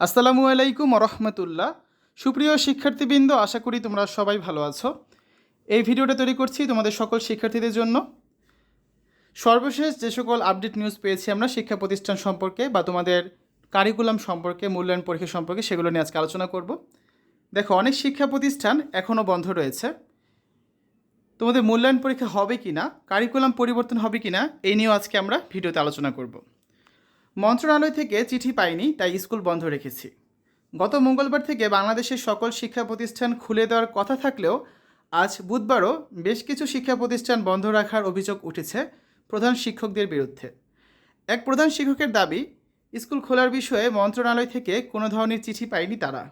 আসসালামু আলাইকুম রহমতুল্লাহ সুপ্রিয় শিক্ষার্থীবৃন্দ, আশা করি তোমরা সবাই ভালো আছো। এই ভিডিওটা তৈরি করছি তোমাদের সকল শিক্ষার্থীদের জন্য। সর্বশেষ যে সকল আপডেট নিউজ পেয়েছি আমরা শিক্ষা প্রতিষ্ঠান সম্পর্কে বা তোমাদের কারিকুলাম সম্পর্কে, মূল্যায়ন পরীক্ষা সম্পর্কে, সেগুলো নিয়ে আজকে আলোচনা করব। দেখো, অনেক শিক্ষা প্রতিষ্ঠান এখনও বন্ধ রয়েছে। তোমাদের মূল্যায়ন পরীক্ষা হবে কি না কারিকুলাম পরিবর্তন হবে কি না এই নিয়েও আজকে আমরা ভিডিওতে আলোচনা করব। মন্ত্রণালয় থেকে চিঠি পাইনি, তাই স্কুল বন্ধ রেখেছি। গত মঙ্গলবার থেকে বাংলাদেশের সকল শিক্ষা প্রতিষ্ঠান খুলে দেওয়ার কথা থাকলেও আজ বুধবারও বেশ কিছু শিক্ষা প্রতিষ্ঠান বন্ধ রাখার অভিযোগ উঠেছে প্রধান শিক্ষকদের বিরুদ্ধে। এক প্রধান শিক্ষকের দাবি, স্কুল খোলার বিষয়ে মন্ত্রণালয় থেকে কোনো ধরনের চিঠি পায়নি তারা।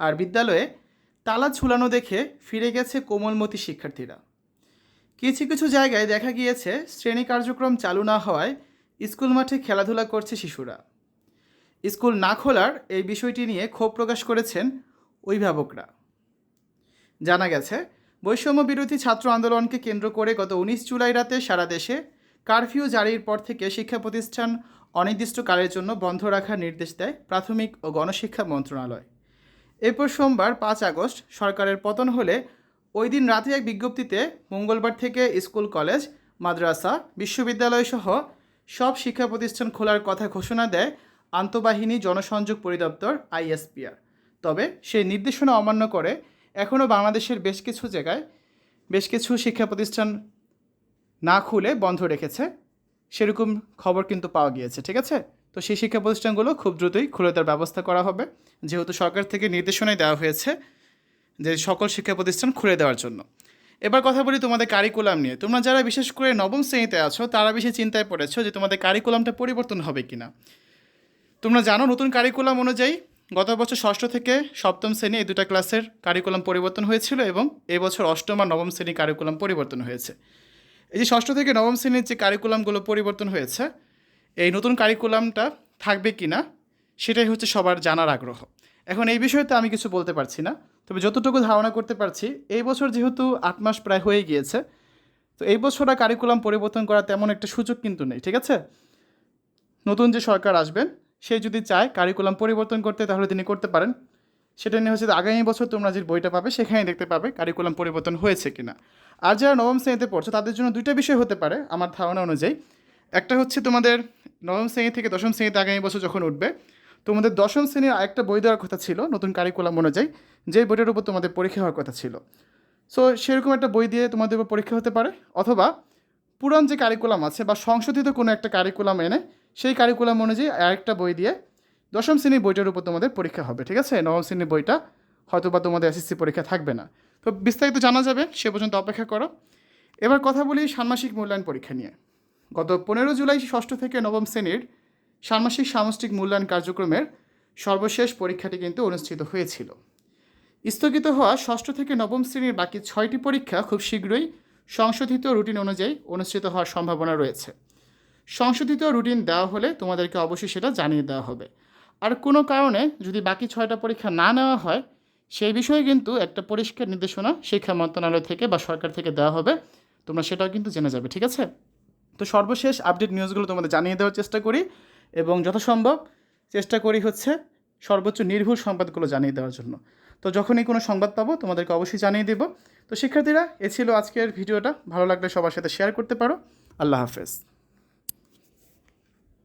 আর বিদ্যালয়ে তালা ঝুলানো দেখে ফিরে গেছে কোমলমতি শিক্ষার্থীরা। কিছু কিছু জায়গায় দেখা গিয়েছে, শ্রেণি কার্যক্রম চালু না হওয়ায় স্কুল মাঠে খেলাধুলা করছে শিশুরা। স্কুল না খোলার এই বিষয়টি নিয়ে ক্ষোভ প্রকাশ করেছেন অভিভাবকরা। জানা গেছে, বৈষম্য বিরোধী ছাত্র আন্দোলনকে কেন্দ্র করে গত উনিশ জুলাই রাতে সারা দেশে কারফিউ জারির পর থেকে শিক্ষা প্রতিষ্ঠান অনির্দিষ্টকালের জন্য বন্ধ রাখার নির্দেশ দেয় প্রাথমিক ও গণশিক্ষা মন্ত্রণালয়। এরপর সোমবার পাঁচ আগস্ট সরকারের পতন হলে ওই দিন রাতে এক বিজ্ঞপ্তিতে মঙ্গলবার থেকে স্কুল, কলেজ, মাদ্রাসা বিশ্ববিদ্যালয় সহ সব শিক্ষা প্রতিষ্ঠান খোলার কথা ঘোষণা দেয় আন্তঃবাহিনী জনসংযোগ পরিদপ্তর, আইএসপিআর। তবে সেই নির্দেশনা অমান্য করে এখনও বাংলাদেশের বেশ কিছু জায়গায় বেশ কিছু শিক্ষা প্রতিষ্ঠান না খুলে বন্ধ রেখেছে। সেরকম খবর কিন্তু পাওয়া গিয়েছে, ঠিক আছে? তো সেই শিক্ষা প্রতিষ্ঠানগুলো খুব দ্রুতই খুলে দেওয়ার ব্যবস্থা করা হবে, যেহেতু সরকার থেকে নির্দেশনাই দেওয়া হয়েছে যে সকল শিক্ষা প্রতিষ্ঠান খুলে দেওয়ার জন্য। এবার কথা বলি তোমাদের কারিকুলাম নিয়ে। তোমরা যারা বিশেষ করে নবম শ্রেণীতে আছো, তারা বেশি চিন্তায় পড়েছো যে তোমাদের কারিকুলামটা পরিবর্তন হবে কি না তোমরা জানো নতুন কারিকুলাম অনুযায়ী গত বছর ষষ্ঠ থেকে সপ্তম শ্রেণি এই দুটা ক্লাসের কারিকুলাম পরিবর্তন হয়েছিল এবং এবছর অষ্টম আর নবম শ্রেণির কারিকুলাম পরিবর্তন হয়েছে। এই যে ষষ্ঠ থেকে নবম শ্রেণির যে কারিকুলামগুলো পরিবর্তন হয়েছে, এই নতুন কারিকুলামটা থাকবে কি না সেটাই হচ্ছে সবার জানার আগ্রহ। এখন এই বিষয়ে তো আমি কিছু বলতে পারছি না। তবে যতটুকু ধারণা করতে পারছি, এই বছর যেহেতু আট মাস প্রায় হয়ে গিয়েছে, তো এই বছর আর কারিকুলাম পরিবর্তন করার তেমন একটা সুযোগ কিন্তু নেই, ঠিক আছে? নতুন যে সরকার আসবেন সে যদি চায় কারিকুলাম পরিবর্তন করতে, তাহলে তিনি করতে পারেন। সেটা নিয়ে হচ্ছে আগামী বছর তোমরা যে বইটা পাবে, সেখানে দেখতে পাবে কারিকুলাম পরিবর্তন হয়েছে কিনা। আর যারা নবম শ্রেণীতে পড়ছো, তাদের জন্য দুইটা বিষয় হতে পারে আমার ধারণা অনুযায়ী। একটা হচ্ছে তোমাদের নবম শ্রেণি থেকে দশম শ্রেণীতে আগামী বছর যখন উঠবে তোমাদের দশম শ্রেণির আরেকটা বই দেওয়ার কথা ছিল, নতুন কারিকুলাম অনুযায়ী। যে বইটার উপর তোমাদের পরীক্ষা হওয়ার কথা ছিল। সো সেরকম একটা বই দিয়ে তোমাদের উপর পরীক্ষা হতে পারে, অথবা পুরান যে কারিকুলাম আছে বা সংশোধিত কোনো একটা কারিকুলাম এনে, সেই কারিকুলাম অনুযায়ী আরেকটা বই দিয়ে দশম শ্রেণির বইটার উপর তোমাদের পরীক্ষা হবে, ঠিক আছে? নবম শ্রেণির বইটা হয়তো বা তোমাদের এসএসসি পরীক্ষা থাকবে না। তো বিস্তারিত জানা যাবে, সে পর্যন্ত অপেক্ষা করো। এবার কথা বলি ষান্মাসিক মূল্যায়ন পরীক্ষা নিয়ে। গত পনেরো জুলাই ষষ্ঠ থেকে নবম শ্রেণির ষান্মাসিক সামষ্টিক মূল্যায়ন কার্যক্রমের সর্বশেষ পরীক্ষাটি কিন্তু অনুষ্ঠিত হয়েছিল। স্থগিত হওয়া ষষ্ঠ থেকে নবম শ্রেণির বাকি ছয়টি পরীক্ষা খুব শীঘ্রই সংশোধিত রুটিন অনুযায়ী অনুষ্ঠিত হওয়ার সম্ভাবনা রয়েছে। সংশোধিত রুটিন দেওয়া হলে তোমাদেরকে অবশ্যই সেটা জানিয়ে দেওয়া হবে। আর কোনো কারণে যদি বাকি ছয়টা পরীক্ষা না নেওয়া হয়, সেই বিষয়ে কিন্তু একটা পরিষ্কার নির্দেশনা শিক্ষা মন্ত্রণালয় থেকে বা সরকার থেকে দেওয়া হবে। তোমরা সেটাও কিন্তু জেনে যাবে, ঠিক আছে? তো সর্বশেষ আপডেট নিউজগুলো তোমাদের জানিয়ে দেওয়ার চেষ্টা করি। এবং যথাসম্ভব চেষ্টা করি হচ্ছে সর্বোচ্চ নির্ভুল সংবাদগুলো জানিয়ে দেওয়ার জন্য। তো যখনই কোনো সংবাদ পাবো, তোমাদেরকে অবশ্যই জানিয়ে দেবো। তো শিক্ষার্থীরা, এ ছিল আজকের ভিডিওটা। ভালো লাগলে সবার সাথে শেয়ার করতে পারো। আল্লাহ হাফেজ।